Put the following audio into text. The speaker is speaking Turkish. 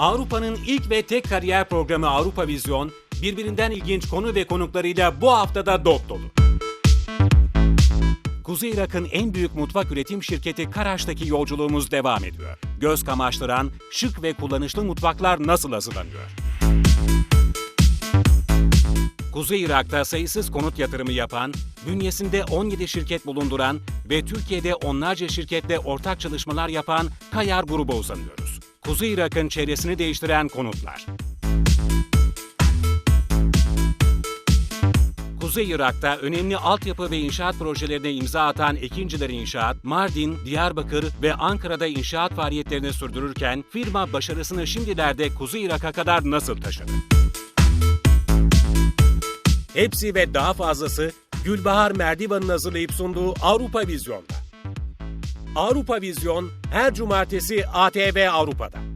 Avrupa'nın ilk ve tek kariyer programı Avrupa Vizyon, birbirinden ilginç konu ve konuklarıyla bu haftada dop dolu. Kuzey Irak'ın en büyük mutfak üretim şirketi Karaş'taki yolculuğumuz devam ediyor. Göz kamaştıran, şık ve kullanışlı mutfaklar nasıl hazırlanıyor? Kuzey Irak'ta sayısız konut yatırımı yapan, bünyesinde 17 şirket bulunduran ve Türkiye'de onlarca şirketle ortak çalışmalar yapan Kayar gruba uzanıyoruz. Kuzey Irak'ın çevresini değiştiren konutlar. Kuzey Irak'ta önemli altyapı ve inşaat projelerine imza atan Ekinciler İnşaat, Mardin, Diyarbakır ve Ankara'da inşaat faaliyetlerini sürdürürken firma başarısını şimdilerde Kuzey Irak'a kadar nasıl taşıdı? Hepsi ve daha fazlası Gülbahar Merdivan'ın hazırlayıp sunduğu Avrupa Vizyon'da. Avrupa Vizyon her cumartesi ATV Avrupa'da.